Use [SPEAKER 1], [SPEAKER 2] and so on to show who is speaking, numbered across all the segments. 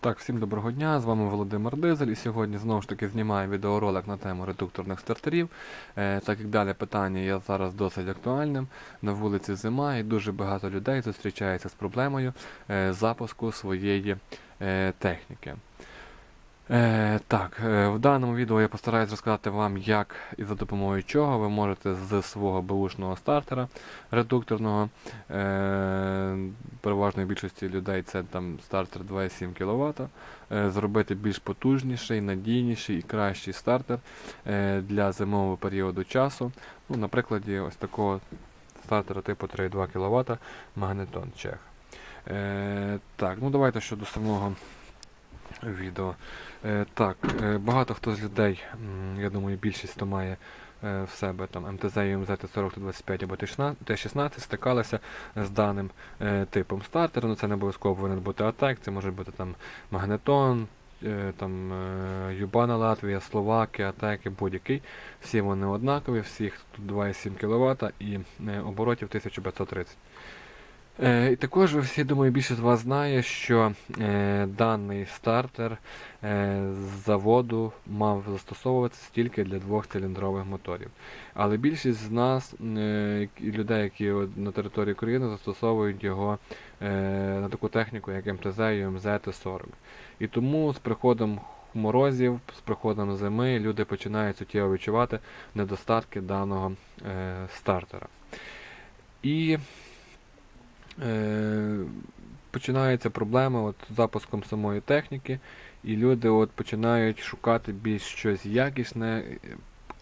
[SPEAKER 1] Так, всім доброго дня, з вами Володимир Дизель і сьогодні знову ж таки знімаю відеоролик на тему редукторних стартерів. Е, так як далі питання є зараз досить актуальним. На вулиці зима і дуже багато людей зустрічається з проблемою е, запуску своєї е, техніки. Е, так, е, в даному відео я постараюсь розказати вам, як і за допомогою чого ви можете з свого бушного стартера редукторного, е, переважної більшості людей це там стартер 2,7 кВт, е, зробити більш потужніший, надійніший і кращий стартер е, для зимового періоду часу. Ну, на ось такого стартера типу 3,2 кВт Магнетон Чех. Е, так, ну давайте щодо самого відео. Е, так, е, багато хто з людей, я думаю, більшість, хто має е, в себе там МТЗ МЗ 40 25 або Т16, стикалися з даним типом стартера. Ну це не обов'язково повинен бути АТЕК, це може бути там Магнетон, там Юбана Латвія, Словакія, Атеки, будь-який. Всі вони однакові, всіх тут 2,7 кВт і оборотів 1530. Е, і також всі, думаю, більше з вас знає, що е, даний стартер е, з заводу мав застосовуватися тільки для двохциліндрових моторів. Але більшість з нас, е, людей, які на території України, застосовують його е, на таку техніку, як МТЗ і МЗ Т-40. І тому з приходом морозів, з приходом зими люди починають суттєво відчувати недостатки даного е, стартера. І починається проблема от, з запуском самої техніки, і люди от, починають шукати більш щось якісне, е,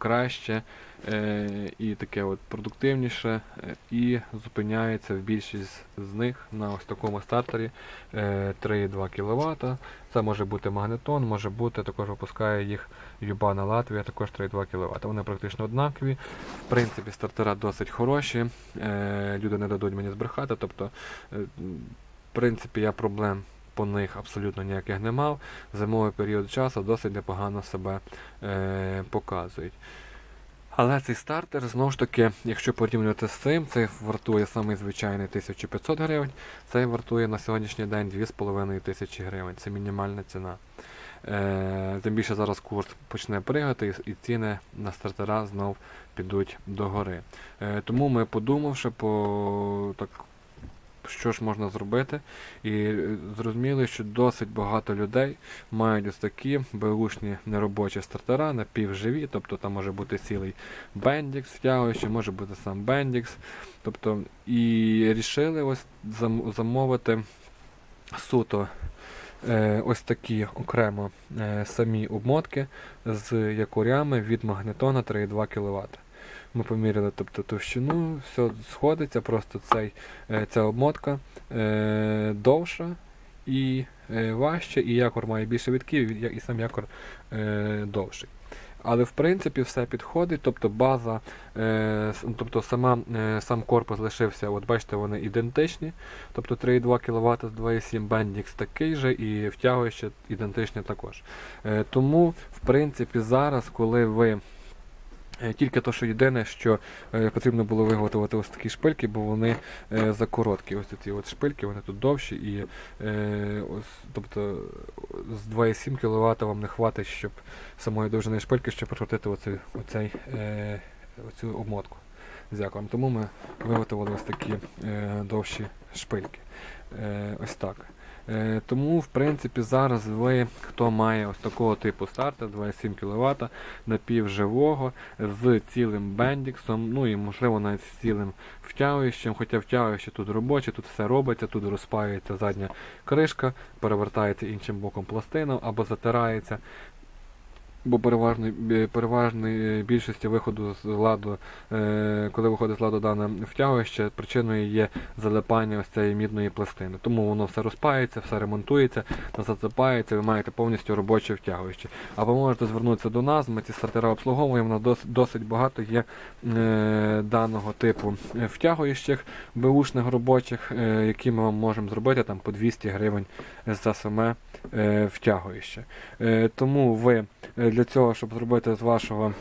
[SPEAKER 1] краще е, і таке от, продуктивніше, е, і зупиняється в більшість з них на ось такому стартері е, 3,2 кВт. Це може бути магнетон, може бути, також випускає їх Юбана Латвія, також 3,2 кВт. Вони практично однакові. В принципі, стартера досить хороші. Е, люди не дадуть мені збрехати. Тобто, е, в принципі, я проблем по них абсолютно ніяких не мав. Зимовий період часу досить непогано себе е, показують. Але цей стартер, знову ж таки, якщо порівнювати з цим, цей вартує самий звичайний 1500 гривень, цей вартує на сьогоднішній день 2500 гривень. Це мінімальна ціна. Е, тим більше зараз курс почне пригати і ціни на стартера знов підуть догори. Е, тому ми подумавши по так. Що ж можна зробити? І е, зрозуміли, що досить багато людей мають ось такі беушні неробочі стартера, напівживі, тобто там може бути цілий бендікс втягуючий, може бути сам бендікс. Тобто, і рішили ось зам- замовити суто е, ось такі окремо е, самі обмотки з якорями від магнетона 3,2 кВт. Ми поміряли тобто, товщину, все сходиться, просто цей, е, ця обмотка е, довша і е, важча, і якор має більше вітків, і, сам якор е, довший. Але в принципі все підходить, тобто база, е, тобто сама, е, сам корпус лишився, от бачите, вони ідентичні. Тобто 3,2 кВт з 2,7 Bendix такий же і втягуючи ідентичні також. Е, тому, в принципі, зараз, коли ви Тільки то, що єдине, що е, потрібно було виготовити ось такі шпильки, бо вони е, закороткі. Ось ці от шпильки, вони тут довші, і е, ось, тобто з 2,7 кВт вам не хватить, щоб самої довжини шпильки, щоб прокрутити оцей, оцей, е, оцю обмотку якорем. Тому ми виготовили ось такі е, довші шпильки. Е, ось так. Е, тому, в принципі, зараз ви, хто має ось такого типу стартер 2,7 кВт напівживого з цілим бендіксом, ну і можливо навіть з цілим втягуючим, хоча втягуюче тут робоче, тут все робиться, тут розпаюється задня кришка, перевертається іншим боком пластина або затирається. Бо переважної бі- переважної більшості виходу з ладу, е, коли виходить з ладу дане втягуюче, причиною є залипання ось цієї мідної пластини. Тому воно все розпається, все ремонтується, засипається, ви маєте повністю робоче втягуюче. Або можете звернутися до нас, ми ці стартера обслуговуємо, на дос, досить багато є е, даного типу е, втягуючих, беушних робочих, е, які ми вам можемо зробити там по 200 гривень за саме е, втягующе. Е, тому ви е, для цього, щоб зробити з вашого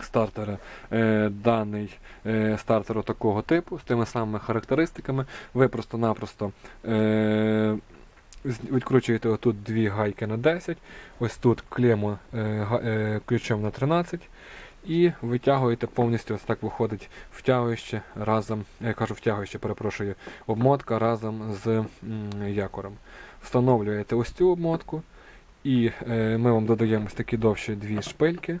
[SPEAKER 1] стартера е, даний е, стартер такого типу з тими самими характеристиками, ви просто-напросто е, відкручуєте отут дві гайки на 10, ось тут клему е, е, ключом на 13 і витягуєте повністю, ось так виходить втягуюче разом, я кажу втягуюче, перепрошую, обмотка разом з м, якором. Встановлюєте ось цю обмотку, і е, ми вам додаємо ось такі довші дві шпильки.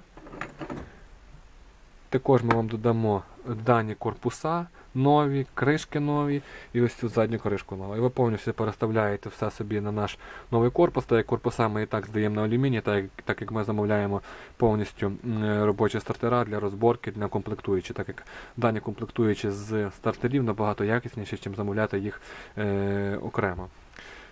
[SPEAKER 1] Також ми вам додамо дані корпуса нові, кришки нові і ось цю задню кришку нову. І ви повністю переставляєте все собі на наш новий корпус, так як корпуса ми і так здаємо на алюміній, так, так як ми замовляємо повністю робочі стартера для розборки, для комплектуючі, так як дані комплектуючі з стартерів набагато якісніші, ніж замовляти їх е, окремо.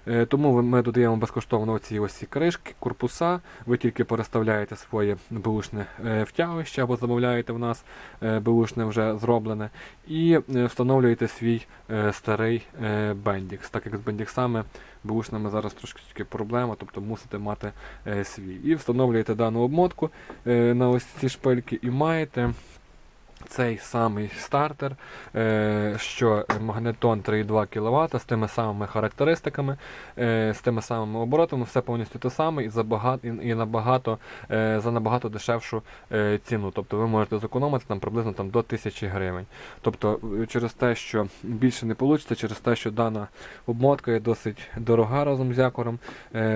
[SPEAKER 1] Е, Тому ми додаємо безкоштовно ці ось ці кришки, корпуса. Ви тільки переставляєте своє бушне втягуще або замовляєте в нас е, бушне вже зроблене, і е, встановлюєте свій е, старий е, бендікс. Так як з бендіксами бушними зараз трошки проблема, тобто мусите мати е, свій. І встановлюєте дану обмотку е, на ось ці шпильки і маєте. Цей самий стартер, е, що магнетон 3,2 кВт з тими самими характеристиками, е, з тими самими оборотами, все повністю те саме і за багато, і, набагато, е, за набагато дешевшу ціну. Тобто ви можете зекономити там приблизно там, до 1000 гривень. Тобто через те, що більше не вийде, через те, що дана обмотка є досить дорога разом з якором,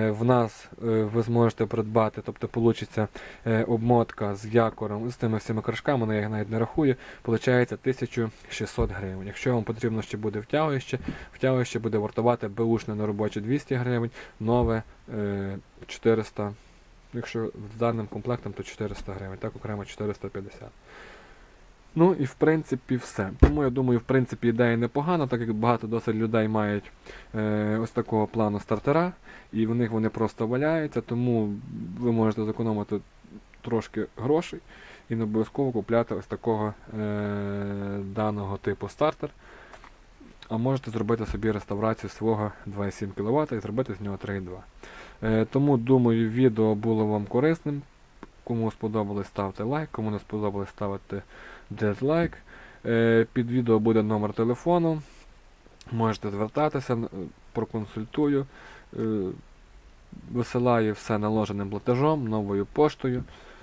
[SPEAKER 1] в нас ви зможете придбати, тобто вийде обмотка з якором, з тими всіма кришками, я їх навіть не рахую, виходить 1600 гривень. Якщо вам потрібно ще буде втягуюче, втягуюче буде вартувати беушне на робоче 200 гривень, нове е, 400 Якщо з даним комплектом, то 400 гривень, так окремо 450. Ну і в принципі все. Тому я думаю, в принципі ідея непогана, так як багато досить людей мають е, ось такого плану стартера, і в них вони просто валяються, тому ви можете зекономити трошки грошей і не обов'язково купляти ось такого е, даного типу стартер. А можете зробити собі реставрацію свого 2,7 кВт і зробити з нього 3,2. Е, тому думаю, відео було вам корисним. Кому сподобалось, ставте лайк, кому не сподобалось, ставте дизлайк. Е, під відео буде номер телефону. Можете звертатися, проконсультую. Е, висилаю все наложеним платежом, новою поштою.